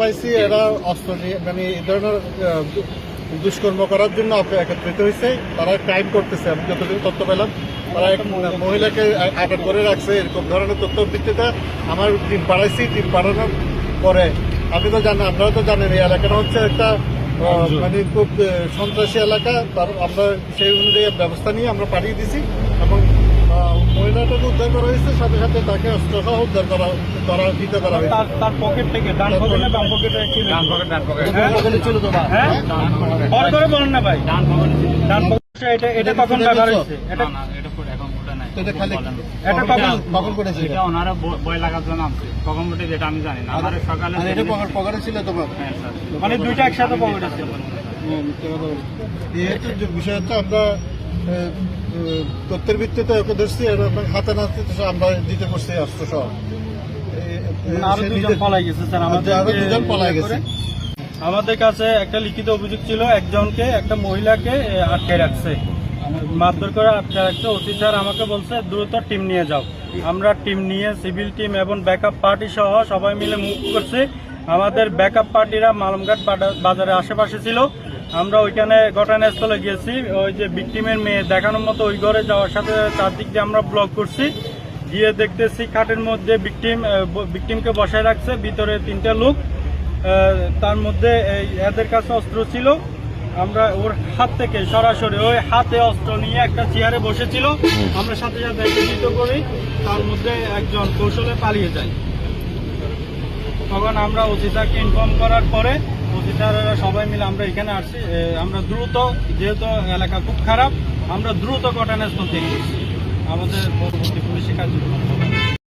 পাইছি এরা অস্ত্র নিয়ে মানে এই ধরনের দুষ্কর্ম করার জন্য একত্রিত হয়েছে। তারা ক্রাইম করতেছে আমি যতদিন তথ্য পেলাম। তারা এক মহিলাকে আটক করে রাখছে এরকম ধরনের তথ্য ভিত্তিতে আমার টিম পাড়াইছি টিম পাড়ানোর পরে আপনি তো জানেন আপনারা তো জানেন এই এলাকাটা হচ্ছে একটা মানে খুব সন্ত্রাসী এলাকা। তার আমরা সেই অনুযায়ী ব্যবস্থা নিয়ে আমরা পাঠিয়ে দিছি এবং মহিলাটাকে উদ্ধার করা হয়েছে সাথে সাথে তাকে অস্ত্রসহ উদ্ধার করা করা দিতে করা হয়েছে। তার তার পকেট থেকে ডান পকেট বাম পকেটে ছিল? ডান পকেট ডান পকেট? ছিল তো হ্যাঁ? বড় করে বলেন না ভাই। ডান পকেট ডান পকেট এটা এটা কখন ব্যবহার হয়েছে? এটা না না এটা পুরো এখন ওটা নাই। এটা খালি এটা কখন কখন? করেছে এটা? ওনারা ব- লাগার জন্য আনছে। কখন যেটা আমি জানি না। আমার সকালে এটা পকেটে ছিল হ্যাঁ স্যার। মানে দুইটা একসাথে পকেটে ছিল। এই আমরা তথ্যের ভিত্তিতে ওকে ধরছি এবং হাতে নাতে আমরা দিতে করছি আরও পলাই গেছে স্যার আমাদের আরও কাছে একটা লিখিত অভিযোগ ছিল একজনকে একটা মহিলাকে আটকে রাখছে। মারধর করে আটকে রাখছে। ওসি স্যার আমাকে বলছে দ্রুত টিম নিয়ে যাও। আমরা টিম নিয়ে সিভিল টিম এবং ব্যাকআপ পার্টি সহ সবাই মিলে মুভ করছি। আমাদের ব্যাকআপ পার্টিরা মালমঘাট বাজারের আশেপাশে ছিল। আমরা ওইখানে ঘটনাস্থলে গিয়েছি, ওই যে ভিকটিমের মেয়ে দেখানোর মতো ওই ঘরে যাওয়ার সাথে চারদিক দিয়ে আমরা ব্লক করছি। গিয়ে দেখতেছি খাটের মধ্যে ভিকটিম ভিকটিমকে বসায় রাখছে, ভিতরে তিনটা লোক। তার মধ্যে এদের কাছে অস্ত্র ছিল। আমরা ওর হাত থেকে সরাসরি ওই হাতে অস্ত্র নিয়ে একটা চেয়ারে বসেছিল। আমরা সাথে সাথে একত্রিত করি, তার মধ্যে একজন কৌশলে পালিয়ে যায়। তখন আমরা অতিথাকে ইনফর্ম করার পরে অতিথারা সবাই মিলে আমরা এখানে আসছি। আমরা দ্রুত, যেহেতু এলাকা খুব খারাপ, আমরা দ্রুত ঘটনাস্থল থেকে আমাদের পরবর্তী পুলিশি কার্যক্রম